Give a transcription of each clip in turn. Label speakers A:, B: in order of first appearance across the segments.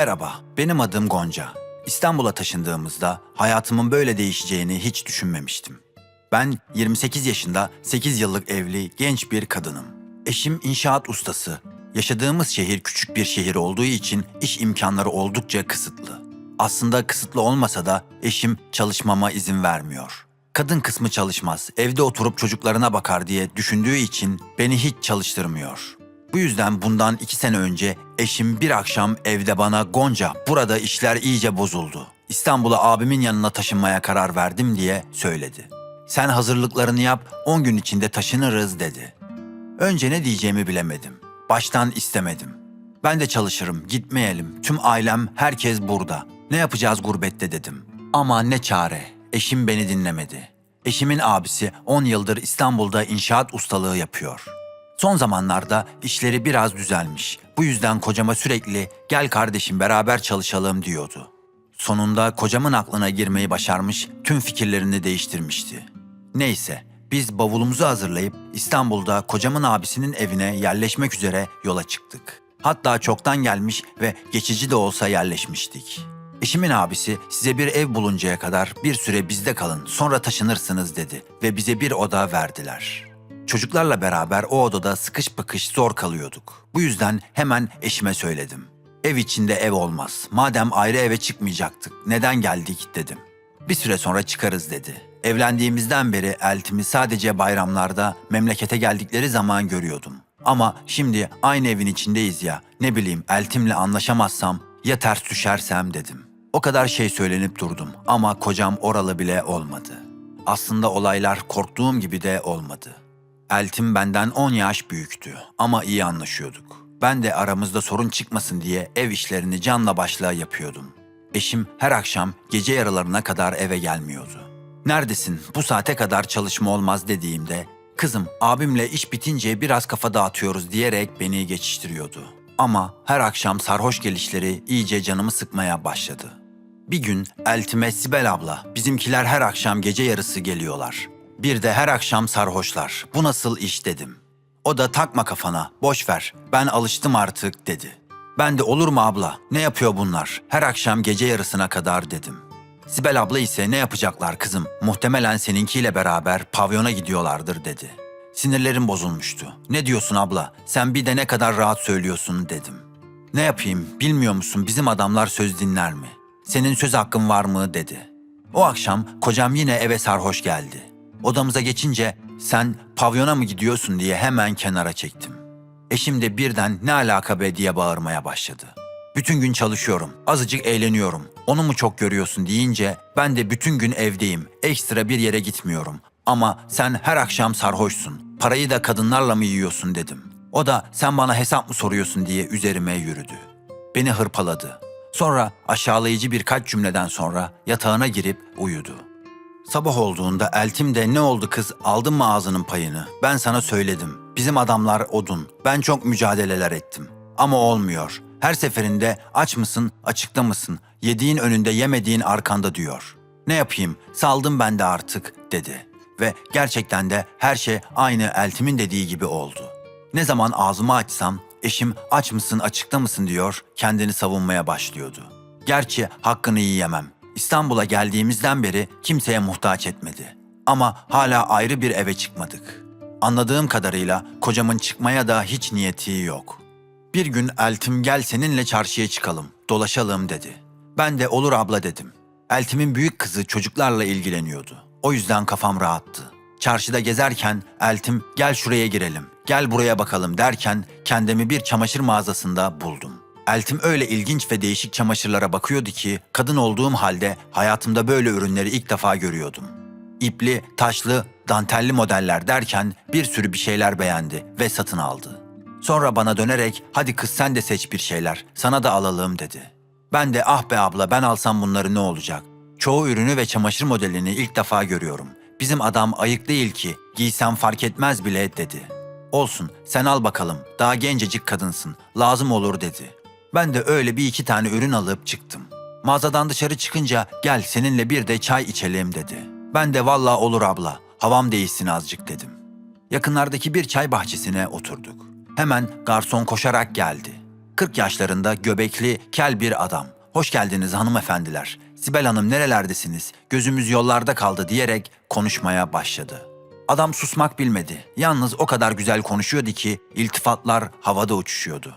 A: Merhaba, benim adım Gonca. İstanbul'a taşındığımızda hayatımın böyle değişeceğini hiç düşünmemiştim. Ben 28 yaşında 8 yıllık evli genç bir kadınım. Eşim inşaat ustası. Yaşadığımız şehir küçük bir şehir olduğu için iş imkanları oldukça kısıtlı. Aslında kısıtlı olmasa da eşim çalışmama izin vermiyor. Kadın kısmı çalışmaz, evde oturup çocuklarına bakar diye düşündüğü için beni hiç çalıştırmıyor. Bu yüzden bundan iki sene önce eşim bir akşam evde bana Gonca burada işler iyice bozuldu. İstanbul'a abimin yanına taşınmaya karar verdim diye söyledi. Sen hazırlıklarını yap 10 gün içinde taşınırız dedi. Önce ne diyeceğimi bilemedim. Baştan istemedim. Ben de çalışırım, gitmeyelim. Tüm ailem, herkes burada. Ne yapacağız gurbette dedim. Ama ne çare. Eşim beni dinlemedi. Eşimin abisi 10 yıldır İstanbul'da inşaat ustalığı yapıyor. Son zamanlarda işleri biraz düzelmiş. Bu yüzden kocama sürekli gel kardeşim beraber çalışalım diyordu. Sonunda kocamın aklına girmeyi başarmış, tüm fikirlerini değiştirmişti. Neyse, biz bavulumuzu hazırlayıp İstanbul'da kocamın abisinin evine yerleşmek üzere yola çıktık. Hatta çoktan gelmiş ve geçici de olsa yerleşmiştik. Eşimin abisi size bir ev buluncaya kadar bir süre bizde kalın sonra taşınırsınız dedi ve bize bir oda verdiler. Çocuklarla beraber o odada sıkış pıkış zor kalıyorduk. Bu yüzden hemen eşime söyledim. Ev içinde ev olmaz. Madem ayrı eve çıkmayacaktık neden geldik dedim. Bir süre sonra çıkarız dedi. Evlendiğimizden beri eltimi sadece bayramlarda memlekete geldikleri zaman görüyordum. Ama şimdi aynı evin içindeyiz ya ne bileyim eltimle anlaşamazsam ya ters düşersem dedim. O kadar şey söylenip durdum ama kocam oralı bile olmadı. Aslında olaylar korktuğum gibi de olmadı. Eltim benden 10 yaş büyüktü ama iyi anlaşıyorduk. Ben de aramızda sorun çıkmasın diye ev işlerini canla başla yapıyordum. Eşim her akşam gece yarılarına kadar eve gelmiyordu. Neredesin? Bu saate kadar çalışma olmaz dediğimde kızım abimle iş bitince biraz kafa dağıtıyoruz diyerek beni geçiştiriyordu. Ama her akşam sarhoş gelişleri iyice canımı sıkmaya başladı. Bir gün eltime Sibel abla, bizimkiler her akşam gece yarısı geliyorlar. Bir de her akşam sarhoşlar. Bu nasıl iş dedim. O da takma kafana, boş ver. Ben alıştım artık dedi. Ben de olur mu abla? Ne yapıyor bunlar? Her akşam gece yarısına kadar dedim. Sibel abla ise ne yapacaklar kızım? Muhtemelen seninkiyle beraber pavyona gidiyorlardır dedi. Sinirlerim bozulmuştu. Ne diyorsun abla? Sen bir de ne kadar rahat söylüyorsun dedim. Ne yapayım bilmiyor musun bizim adamlar söz dinler mi? Senin söz hakkın var mı dedi. O akşam kocam yine eve sarhoş geldi. Odamıza geçince sen pavyona mı gidiyorsun diye hemen kenara çektim. Eşim de birden ne alaka be diye bağırmaya başladı. Bütün gün çalışıyorum, azıcık eğleniyorum. Onu mu çok görüyorsun deyince ben de bütün gün evdeyim, ekstra bir yere gitmiyorum. Ama sen her akşam sarhoşsun, parayı da kadınlarla mı yiyorsun dedim. O da sen bana hesap mı soruyorsun diye üzerime yürüdü. Beni hırpaladı. Sonra aşağılayıcı birkaç cümleden sonra yatağına girip uyudu. Sabah olduğunda eltim de ne oldu kız aldın mı ağzının payını? Ben sana söyledim. Bizim adamlar odun. Ben çok mücadeleler ettim. Ama olmuyor. Her seferinde aç mısın, açıkta mısın, yediğin önünde yemediğin arkanda diyor. Ne yapayım, saldım ben de artık dedi. Ve gerçekten de her şey aynı eltimin dediği gibi oldu. Ne zaman ağzımı açsam eşim aç mısın, açıkta mısın diyor, kendini savunmaya başlıyordu. Gerçi hakkını yiyemem. İstanbul'a geldiğimizden beri kimseye muhtaç etmedi. Ama hala ayrı bir eve çıkmadık. Anladığım kadarıyla kocamın çıkmaya da hiç niyeti yok. Bir gün Eltim gel seninle çarşıya çıkalım, dolaşalım dedi. Ben de olur abla dedim. Eltim'in büyük kızı çocuklarla ilgileniyordu. O yüzden kafam rahattı. Çarşıda gezerken Eltim gel şuraya girelim, gel buraya bakalım derken kendimi bir çamaşır mağazasında buldum. Eltim öyle ilginç ve değişik çamaşırlara bakıyordu ki kadın olduğum halde hayatımda böyle ürünleri ilk defa görüyordum. İpli, taşlı, dantelli modeller derken bir sürü bir şeyler beğendi ve satın aldı. Sonra bana dönerek hadi kız sen de seç bir şeyler, sana da alalım dedi. Ben de ah be abla ben alsam bunları ne olacak? Çoğu ürünü ve çamaşır modelini ilk defa görüyorum. Bizim adam ayık değil ki, giysem fark etmez bile dedi. Olsun sen al bakalım, daha gencecik kadınsın, lazım olur dedi. Ben de öyle bir iki tane ürün alıp çıktım. Mağazadan dışarı çıkınca gel seninle bir de çay içelim dedi. Ben de valla olur abla, havam değişsin azıcık dedim. Yakınlardaki bir çay bahçesine oturduk. Hemen garson koşarak geldi. 40 yaşlarında göbekli, kel bir adam. Hoş geldiniz hanımefendiler. Sibel Hanım nerelerdesiniz? Gözümüz yollarda kaldı diyerek konuşmaya başladı. Adam susmak bilmedi. Yalnız o kadar güzel konuşuyordu ki iltifatlar havada uçuşuyordu.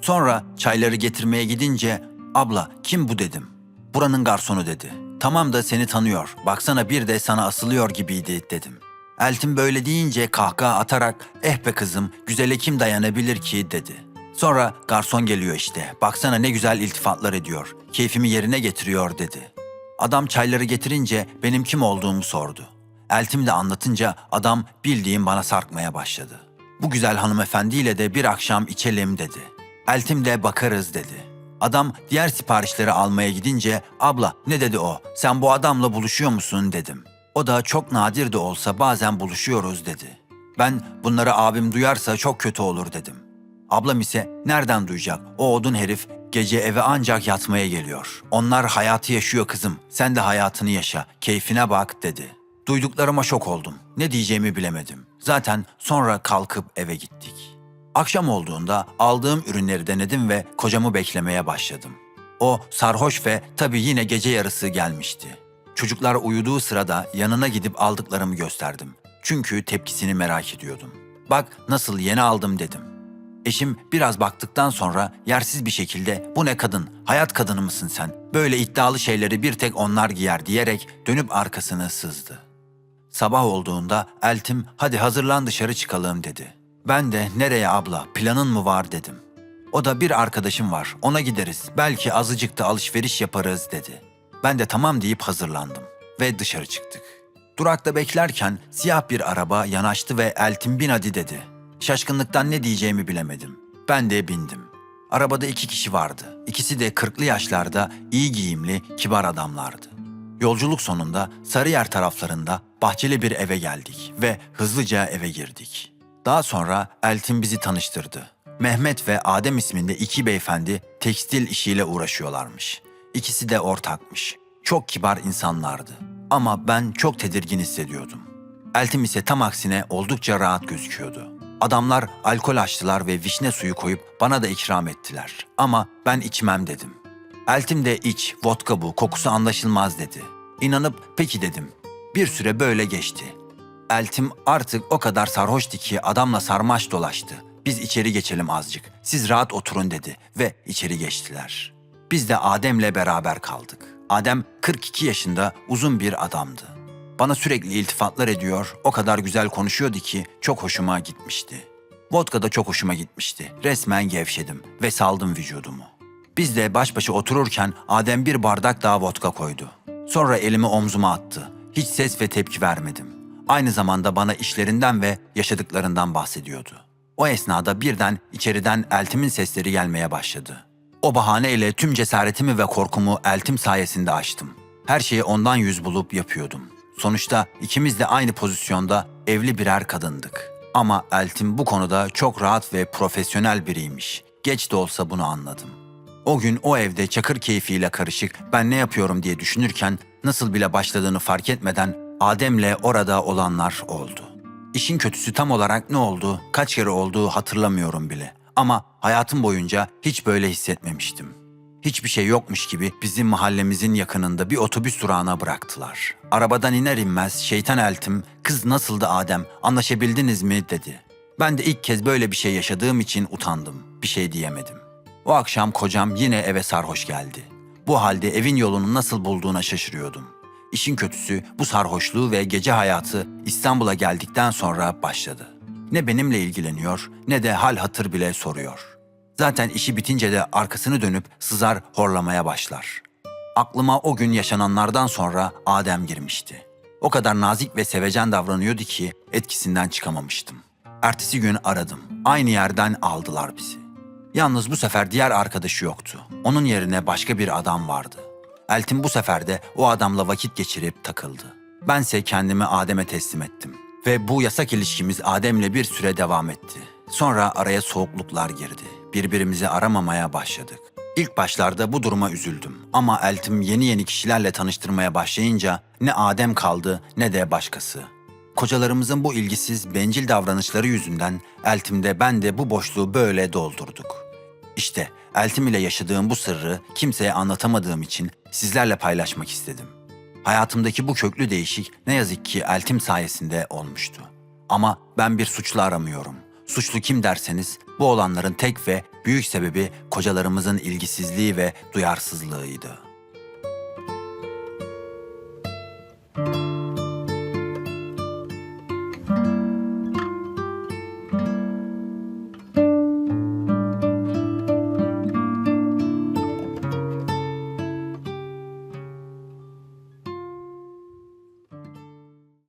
A: Sonra çayları getirmeye gidince abla kim bu dedim. Buranın garsonu dedi. Tamam da seni tanıyor. Baksana bir de sana asılıyor gibiydi dedim. Eltim böyle deyince kahkaha atarak eh be kızım güzele kim dayanabilir ki dedi. Sonra garson geliyor işte. Baksana ne güzel iltifatlar ediyor. Keyfimi yerine getiriyor dedi. Adam çayları getirince benim kim olduğumu sordu. Eltim de anlatınca adam bildiğim bana sarkmaya başladı. Bu güzel hanımefendiyle de bir akşam içelim dedi. Eltim de bakarız dedi. Adam diğer siparişleri almaya gidince abla ne dedi o sen bu adamla buluşuyor musun dedim. O da çok nadir de olsa bazen buluşuyoruz dedi. Ben bunları abim duyarsa çok kötü olur dedim. Ablam ise nereden duyacak o odun herif gece eve ancak yatmaya geliyor. Onlar hayatı yaşıyor kızım sen de hayatını yaşa keyfine bak dedi. Duyduklarıma şok oldum. Ne diyeceğimi bilemedim. Zaten sonra kalkıp eve gittik. Akşam olduğunda aldığım ürünleri denedim ve kocamı beklemeye başladım. O sarhoş ve tabii yine gece yarısı gelmişti. Çocuklar uyuduğu sırada yanına gidip aldıklarımı gösterdim. Çünkü tepkisini merak ediyordum. Bak nasıl yeni aldım dedim. Eşim biraz baktıktan sonra yersiz bir şekilde bu ne kadın, hayat kadını mısın sen? Böyle iddialı şeyleri bir tek onlar giyer diyerek dönüp arkasını sızdı. Sabah olduğunda Eltim hadi hazırlan dışarı çıkalım dedi. Ben de nereye abla planın mı var dedim. O da bir arkadaşım var ona gideriz belki azıcık da alışveriş yaparız dedi. Ben de tamam deyip hazırlandım ve dışarı çıktık. Durakta beklerken siyah bir araba yanaştı ve Eltim bin hadi dedi. Şaşkınlıktan ne diyeceğimi bilemedim. Ben de bindim. Arabada iki kişi vardı. İkisi de kırklı yaşlarda iyi giyimli, kibar adamlardı. Yolculuk sonunda Sarıyer taraflarında bahçeli bir eve geldik ve hızlıca eve girdik. Daha sonra Eltin bizi tanıştırdı. Mehmet ve Adem isminde iki beyefendi tekstil işiyle uğraşıyorlarmış. İkisi de ortakmış. Çok kibar insanlardı. Ama ben çok tedirgin hissediyordum. Eltim ise tam aksine oldukça rahat gözüküyordu. Adamlar alkol açtılar ve vişne suyu koyup bana da ikram ettiler. Ama ben içmem dedim. Eltim de iç, vodka bu, kokusu anlaşılmaz dedi. İnanıp peki dedim. Bir süre böyle geçti. Eltim artık o kadar sarhoştu ki adamla sarmaş dolaştı. Biz içeri geçelim azıcık. Siz rahat oturun dedi ve içeri geçtiler. Biz de Adem'le beraber kaldık. Adem 42 yaşında uzun bir adamdı. Bana sürekli iltifatlar ediyor, o kadar güzel konuşuyordu ki çok hoşuma gitmişti. Vodka da çok hoşuma gitmişti. Resmen gevşedim ve saldım vücudumu. Biz de baş başa otururken Adem bir bardak daha vodka koydu. Sonra elimi omzuma attı. Hiç ses ve tepki vermedim. Aynı zamanda bana işlerinden ve yaşadıklarından bahsediyordu. O esnada birden içeriden Eltim'in sesleri gelmeye başladı. O bahaneyle tüm cesaretimi ve korkumu Eltim sayesinde açtım. Her şeyi ondan yüz bulup yapıyordum. Sonuçta ikimiz de aynı pozisyonda evli birer kadındık. Ama Eltim bu konuda çok rahat ve profesyonel biriymiş. Geç de olsa bunu anladım. O gün o evde çakır keyfiyle karışık ben ne yapıyorum diye düşünürken nasıl bile başladığını fark etmeden Adem'le orada olanlar oldu. İşin kötüsü tam olarak ne oldu, kaç kere olduğu hatırlamıyorum bile. Ama hayatım boyunca hiç böyle hissetmemiştim. Hiçbir şey yokmuş gibi bizim mahallemizin yakınında bir otobüs durağına bıraktılar. Arabadan iner inmez şeytan eltim, kız nasıldı Adem, anlaşabildiniz mi dedi. Ben de ilk kez böyle bir şey yaşadığım için utandım, bir şey diyemedim. O akşam kocam yine eve sarhoş geldi. Bu halde evin yolunu nasıl bulduğuna şaşırıyordum. İşin kötüsü bu sarhoşluğu ve gece hayatı İstanbul'a geldikten sonra başladı. Ne benimle ilgileniyor ne de hal hatır bile soruyor. Zaten işi bitince de arkasını dönüp sızar horlamaya başlar. Aklıma o gün yaşananlardan sonra Adem girmişti. O kadar nazik ve sevecen davranıyordu ki etkisinden çıkamamıştım. Ertesi gün aradım. Aynı yerden aldılar bizi. Yalnız bu sefer diğer arkadaşı yoktu. Onun yerine başka bir adam vardı. Eltim bu sefer de o adamla vakit geçirip takıldı. Bense kendimi Adem'e teslim ettim. Ve bu yasak ilişkimiz Adem'le bir süre devam etti. Sonra araya soğukluklar girdi. Birbirimizi aramamaya başladık. İlk başlarda bu duruma üzüldüm ama Eltim yeni yeni kişilerle tanıştırmaya başlayınca ne Adem kaldı ne de başkası. Kocalarımızın bu ilgisiz, bencil davranışları yüzünden Eltim'de ben de bu boşluğu böyle doldurduk. İşte Eltim ile yaşadığım bu sırrı kimseye anlatamadığım için sizlerle paylaşmak istedim. Hayatımdaki bu köklü değişik ne yazık ki Eltim sayesinde olmuştu. Ama ben bir suçlu aramıyorum. Suçlu kim derseniz bu olanların tek ve büyük sebebi kocalarımızın ilgisizliği ve duyarsızlığıydı.